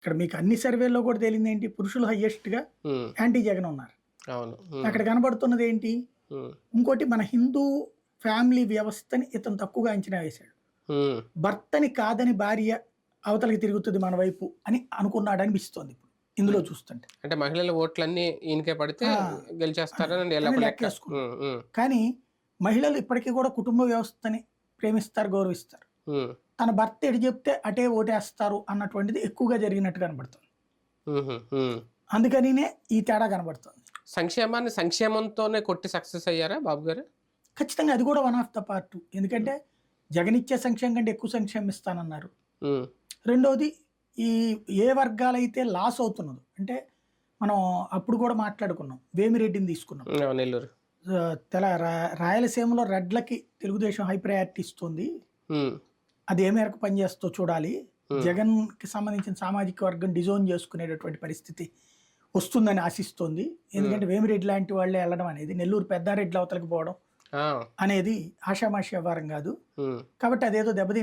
ఇక్కడ మీకు అన్ని సర్వేల్లో కూడా తేలింది ఏంటి పురుషులు హైయెస్ట్గా ఉమ్, యాంటీ జగన్ ఉన్నారు. అవును. అక్కడ కనబడుతున్నది ఏంటి? ఇంకోటి మన హిందూ ఫ్యామిలీ వ్యవస్థని ఇతను తక్కువగా అంచనా వేశాడు. భర్తని కాదని భార్య అవతలకి తిరుగుతుంది మన వైపు అని అనుకున్నాడు అనిపిస్తోంది ఇప్పుడు ఇందులో చూస్తుంటే. అంటే మహిళల ఓట్లన్నీ ఈయనకే పడితే. గెలిచేస్తారని కానీ మహిళలు ఇప్పటికీ కూడా కుటుంబ వ్యవస్థని ప్రేమిస్తారు గౌరవిస్తారు. తన భర్త ఎటు చెప్తే అటే ఓటేస్తారు అన్నటువంటిది ఎక్కువగా జరిగినట్టు కనబడుతుంది. అందుకనినే ఈ తేడా కనబడుతుంది. సంక్షేమాన్ని సంక్షేమంతోనే కొట్టి సక్సెస్ అయ్యారా బాబు గారు? ఖచ్చితంగా అది కూడా వన్ ఆఫ్ ద పార్ట్. ఎందుకంటే జగన్ ఇచ్చే సంక్షేమం కంటే ఎక్కువ సంక్షేమం ఇస్తానన్నారు. రెండోది ఈ ఏ వర్గాలైతే లాస్ అవుతున్నదో అంటే మనం అప్పుడు కూడా మాట్లాడుకున్నాం వేమిరెడ్డిని తీసుకున్నాం. నెల్లూరు. తెల రాయలసీమలో రెడ్లకి తెలుగుదేశం హై ప్రయారిటీ ఇస్తుంది. అది ఏ మేరకు పనిచేస్తో చూడాలి. జగన్కి సంబంధించిన సామాజిక వర్గం డిజోన్ చేసుకునేటటువంటి పరిస్థితి వస్తుందని ఆశిస్తోంది. ఎందుకంటే వేమిరెడ్డి లాంటి వాళ్ళే వెళ్ళడం అనేది నెల్లూరు పెద్దారెడ్డి అవతలకి పోవడం అనేది ఆషామాషి వ్యవహారం కాదు. కాబట్టి అదేదో దెబ్బతి